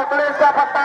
एकोणीसचा पत्ता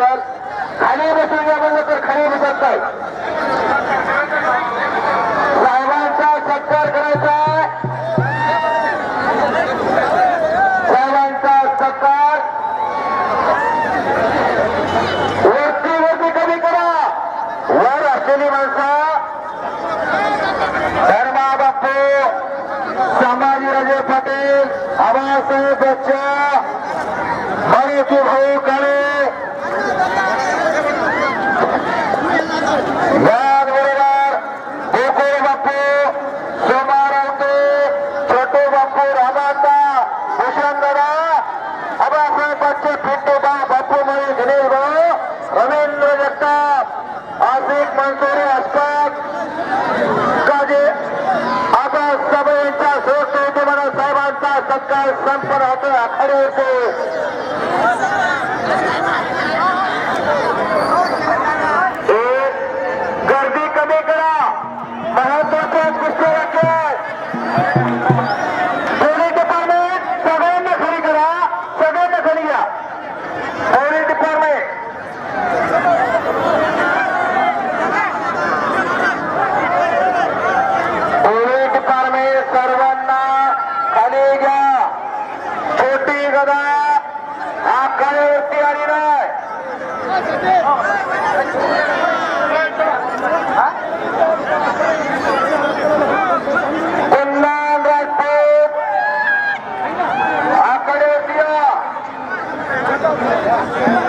असेल खाली बसून घ्या म्हणलं तर खाली बसत नाही. साहेबांचा सत्कार करायचा साहेबांचा सत्कार. वरती वरती कमी करा. वर असलेली माणसं. धर्मा बापू संभाजीराजे पाटील आबासाहेब बच्चा मणिकी भाऊ इस्लाम पर आकर आखड़े से Yeah.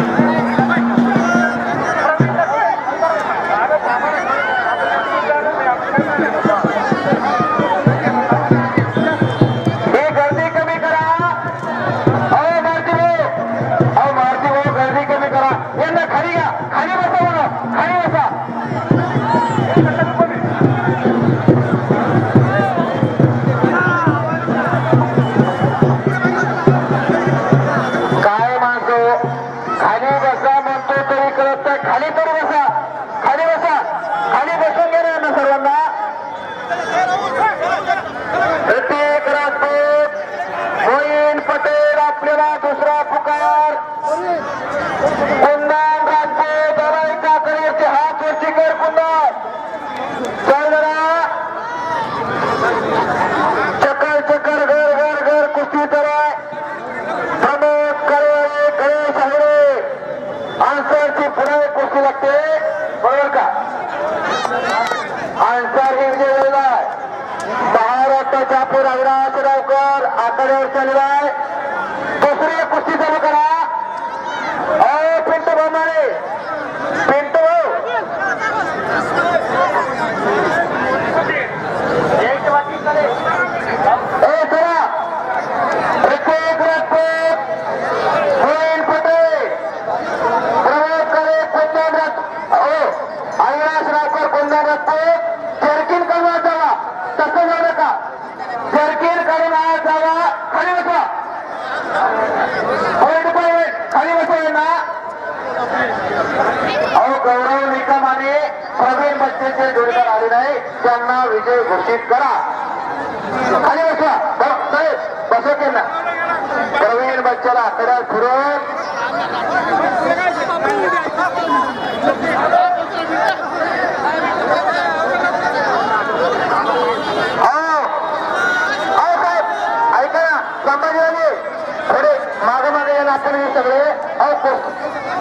अहो गौरव निकमाने प्रवीण बच्चेचे जोडीदार आले नाही. त्यांना विजय घोषित करा. खाली बसवा. हो, साहेब बसव त्यांना. प्रवीण बच्चेला आकड्यात फिरून हो. संभाजी थोडे मागे मागे यायला आपण हे सगळे. अहो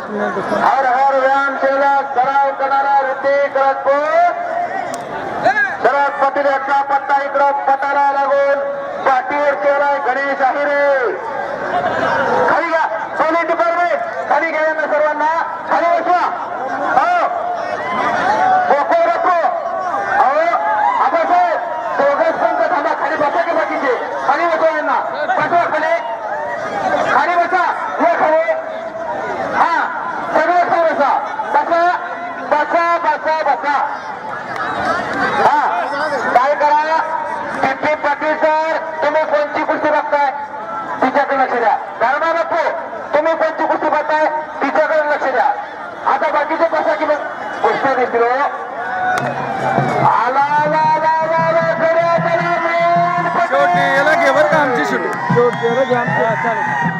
हर हर व्यायाम सेवक सराव करणारा ऋतिक राजपूत शरद पाटील यांचा Georgia'ya geldi. Evet, evet.